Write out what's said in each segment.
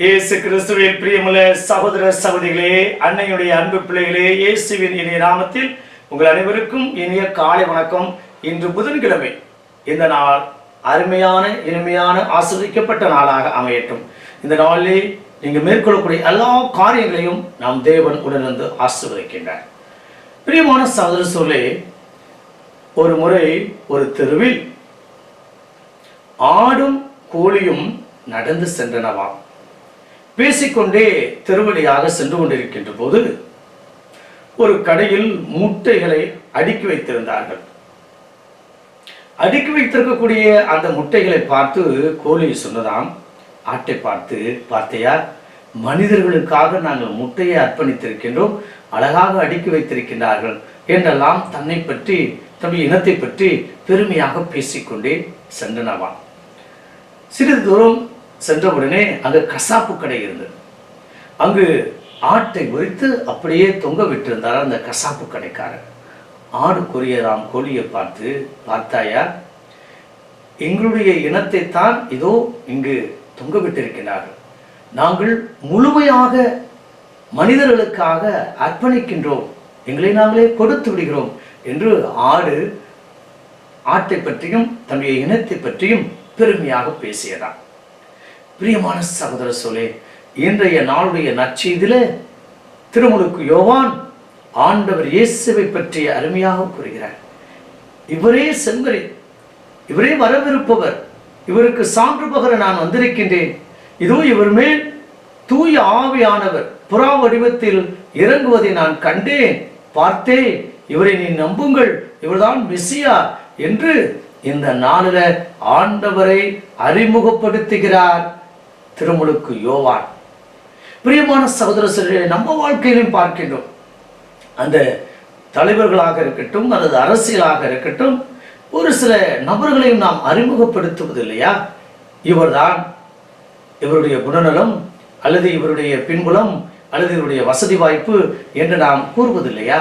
இயேசு கிறிஸ்துவில் பிரியமுள்ள சகோதர சகோதரிகளே அன்னையுடைய அன்பு பிள்ளைகளே இயேசுவின் இனிய நாமத்தில் உங்கள் அனைவருக்கும் இனிய காலை வணக்கம். இன்று புதன்கிழமை இந்த நாள் அருமையான இனிமையான ஆஸ்வதிக்கப்பட்ட நாளாக அமையட்டும். இந்த நாளிலே நீங்கள் மேற்கொள்ளக்கூடிய எல்லா காரியங்களையும் நாம் தேவன் உடனிருந்து ஆசிர்வதிக்கின்றார். பிரியமான சகோதர சொல்லே ஒரு முறை ஒரு தெருவில் ஆடும் கோழியும் நடந்து சென்றனவாம். பேசிக்கொண்டே தெருவழியாக சென்று கொண்டிருக்கின்ற போது ஒரு கடையில் முட்டைகளை அடுக்கி வைத்திருந்தார்கள். அடுக்கி வைத்திருக்கக்கூடிய அந்த முட்டைகளை பார்த்து கோழி சொன்னதாம் ஆட்டை பார்த்து பார்த்தையா மனிதர்களுக்காக நாங்கள் முட்டையை அர்ப்பணித்திருக்கின்றோம் அழகாக அடுக்கி வைத்திருக்கின்றார்கள் என்றெல்லாம் தன்னை பற்றி தன்னுடைய இனத்தை பற்றி பெருமையாக பேசிக்கொண்டே சென்றனவாம். சிறிது தூரம் சென்ற உடனே அங்கு கசாப்பு கடை இருந்தது. அங்கு ஆட்டை உரித்து அப்படியே தொங்க விட்டிருந்தார் அந்த கசாப்பு கடைக்காரர். ஆடு கொரியதாம் கோழியை பார்த்து பார்த்தாயா எங்களுடைய இனத்தை தான் இதோ இங்கு தொங்க விட்டிருக்கிறார்கள் நாங்கள் முழுமையாக மனிதர்களுக்காக அர்ப்பணிக்கின்றோம். எங்களை நாங்களே கொடுத்து விடுகிறோம் என்று ஆடு ஆட்டை பற்றியும் தன்னுடைய இனத்தை பற்றியும் பெருமையாக பேசியதாம். பிரியமான சகோதர சொல்லே இன்றைய நாளுடைய நற்செய்தியில திருமுழுக்கு யோவான் ஆண்டவர் இயேசுவை பற்றிய அருமையாக கூறுகிறார். இவரே செம்பரி இவரே வரவிருப்பவர் இவருக்கு சான்று பகர நான் வந்திருக்கின்றேன். இதோ இவர் மேல் தூய ஆவியானவர் புறா வடிவத்தில் இறங்குவதை நான் கண்டேன். பார்த்தே இவரை நீ நம்புங்கள் இவர்தான் மெஸ்ஸியா என்று இந்த நாளில ஆண்டவரை அறிமுகப்படுத்துகிறார். திருமுழுக்கு யோவான். பிரியமான சகோதர சகோதரிகளை நம்ம வாழ்க்கையிலும் பார்க்கின்றோம். அந்த தலைவர்களாக இருக்கட்டும் அல்லது அரசியலாக இருக்கட்டும் ஒரு சில நபர்களையும் நாம் அறிமுகப்படுத்துவது இல்லையா இவர்தான் இவருடைய குணநலம் அல்லது இவருடைய பின்புலம் அல்லது இவருடைய வசதி வாய்ப்பு என்று நாம் கூறுவதில்லையா?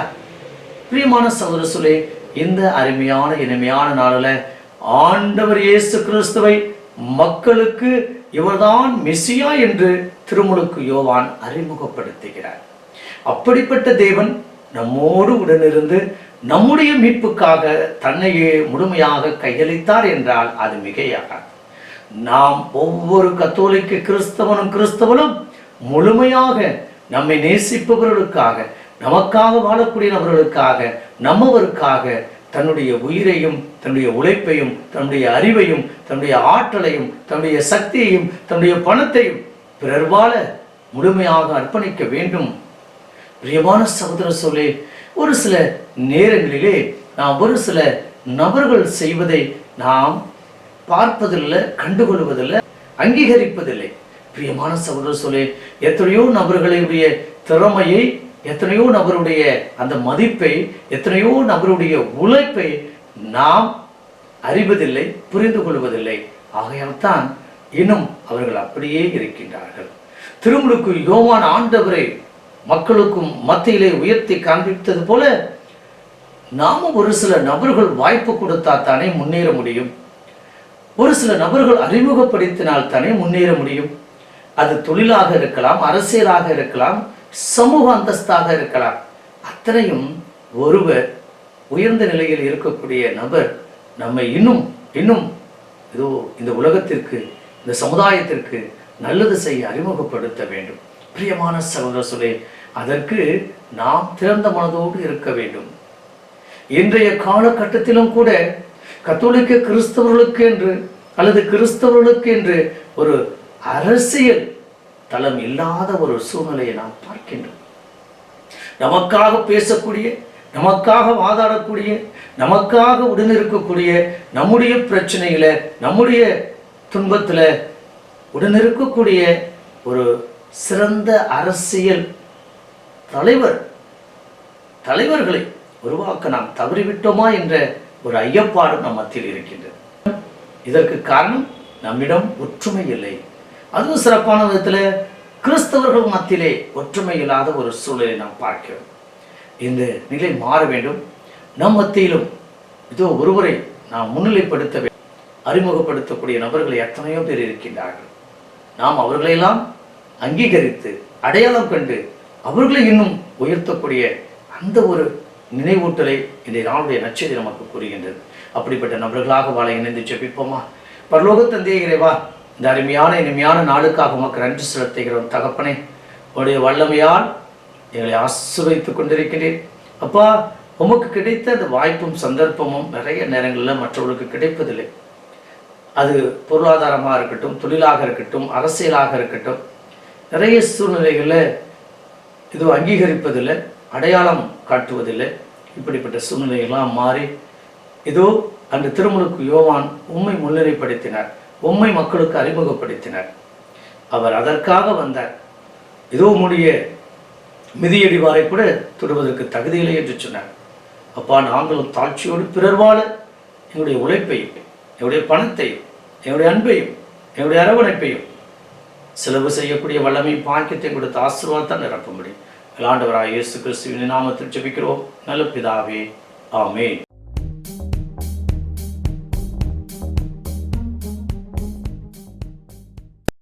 பிரியமான சகோதர சொல்லே இந்த அருமையான இனிமையான நாளில் ஆண்டவர் இயேசு கிறிஸ்துவை மக்களுக்கு இவர்தான் மெஸ்ஸியா என்று திருமுழுக்கு யோவான் அறிமுகப்படுத்துகிறார். அப்படிப்பட்ட தேவன் நம்மோடு உடனிருந்து நம்முடைய மீட்புக்காக தன்னையே முழுமையாக கையளித்தார் என்றால் அது மிகையாகாது. நாம் ஒவ்வொரு கத்தோலிக்க கிறிஸ்தவனும் கிறிஸ்தவனும் முழுமையாக நம்மை நேசிப்பவர்களுக்காக நமக்காக வாழக்கூடிய நபர்களுக்காக நம்மவருக்காக தன்னுடைய உயிரையும் தன்னுடைய உழைப்பையும் தன்னுடைய அறிவையும் தன்னுடைய ஆற்றலையும் தன்னுடைய சக்தியையும் தன்னுடைய பணத்தையும் பிறர் வாழ முழுமையாக அர்ப்பணிக்க வேண்டும். பிரியமான சகோதர சொல்லே ஒரு சில நேரங்களிலே நாம் ஒரு சில நபர்கள் செய்வதை நாம் பார்ப்பதில்லை கண்டுகொள்வதில்லை அங்கீகரிப்பதில்லை. பிரியமான சகோதர சொல்லே எத்தனையோ நபர்களுடைய திறமையை எத்தனையோ நபருடைய அந்த மதிப்பை எத்தனையோ நபருடைய உழைப்பை நாம் அறிவதில்லை புரிந்து கொள்வதில்லை. ஆகையால் தான் இன்னும் அவர்கள் அப்படியே இருக்கின்றார்கள். திருமுழுக்கு யோவான் ஆண்டவரை மக்களுக்கும் மத்தியிலே உயர்த்தி காண்பித்தது போல நாமும் ஒரு சில நபர்கள் வாய்ப்பு கொடுத்தா தானே முன்னேற முடியும். ஒரு சில நபர்கள் அறிமுகப்படுத்தினால் தானே முன்னேற முடியும். அது தொழிலாக இருக்கலாம் அரசியலாக இருக்கலாம் சமூக அந்தஸ்தாக இருக்கலாம். அத்தனையும் ஒருவர் உயர்ந்த நிலையில் இருக்கக்கூடிய நபர் நம்மை இன்னும் இன்னும் இதோ இந்த உலகத்திற்கு இந்த சமுதாயத்திற்கு நல்லது செய்ய அறிமுகப்படுத்த வேண்டும். பிரியமான சகோதர சொல்லே அதற்கு நாம் திறந்த மனதோடு இருக்க வேண்டும். இன்றைய காலகட்டத்திலும் கூட கத்தோலிக்க கிறிஸ்தவர்களுக்கு என்று அல்லது கிறிஸ்தவர்களுக்கு என்று ஒரு அரசியல் தளம் இல்லாத ஒரு சூழ்நிலையை நாம் பார்க்கின்றோம். நமக்காக பேசக்கூடிய நமக்காக வாதாடக்கூடிய நமக்காக உடனிருக்கக்கூடிய நம்முடைய பிரச்சனையில நம்முடைய துன்பத்தில் உடனிருக்கக்கூடிய ஒரு சிறந்த அரசியல் தலைவர் தலைவர்களை உருவாக்க நாம் தவறிவிட்டோமா என்ற ஒரு ஐயப்பாடு நம் மத்தியில் இருக்கின்றது. இதற்கு காரணம் நம்மிடம் ஒற்றுமை இல்லை. அதுவும் சிறப்பான விதத்தில் கிறிஸ்தவர்கள் மத்தியிலே ஒற்றுமை இல்லாத ஒரு சூழலை நாம் பார்க்கிறோம். இந்த நிலை மாற வேண்டும். நம் மத்தியிலும் இதோ ஒருவரை நாம் முன்னிலைப்படுத்த அறிமுகப்படுத்தக்கூடிய நபர்கள் எத்தனையோ பேர் இருக்கின்றார்கள். நாம் அவர்களையெல்லாம் அங்கீகரித்து அடையாளம் கண்டு அவர்களை இன்னும் உயர்த்தக்கூடிய அந்த ஒரு நினைவூட்டலை இந்த நாளுடைய நச்சதி நமக்கு கூறுகின்றது. அப்படிப்பட்ட நபர்களாக வாழ இணைந்து ஜெபிப்போமா? பரலோக தந்தையே இறைவா இந்த அருமையான இனிமையான நாளுக்காக உமக்கு நன்றி செலுத்துகிறோம். தகப்பனே உடைய வல்லமையால் எங்களை ஆசிர்வதித்துக் கொண்டிருக்கிறேன் அப்பா உமக்கு கிடைத்த அந்த வாய்ப்பும் சந்தர்ப்பமும் நிறைய நேரங்களில் மற்றவர்களுக்கு கிடைப்பதில்லை. அது பொருளாதாரமாக இருக்கட்டும் தொழிலாக இருக்கட்டும் அரசியலாக இருக்கட்டும் நிறைய சூழ்நிலைகளில் இது அங்கீகரிப்பதில்லை அடையாளம் காட்டுவதில்லை. இப்படிப்பட்ட சூழ்நிலைகள்லாம் மாறி இதோ அந்த திருமுழுக்கு யோவான் உண்மை முன்னிலைப்படுத்தினார் பொம்மை மக்களுக்கு அறிமுகப்படுத்தினார். அவர் அதற்காக வந்தார். இதோ முடிய மிதியடிவாரை கூட தொடுவதற்கு தகுதியில்லை என்று சொன்னார். அப்பா நாங்களும் தாழ்ச்சியோடு பிறர் வாழ எங்களுடைய உழைப்பையும் எங்களுடைய பணத்தையும் எங்களுடைய அன்பையும் எங்களுடைய அரவணைப்பையும் செலவு செய்யக்கூடிய வல்லமை பாக்கியத்தை கொடுத்து ஆசீர்வாதத்தை நிரப்பும்படி. விளாண்டவராக இயேசு கிறிஸ்துவின் நாமத்தில் ஜெபிக்கிறோம். நல்ல பிதாவே ஆமே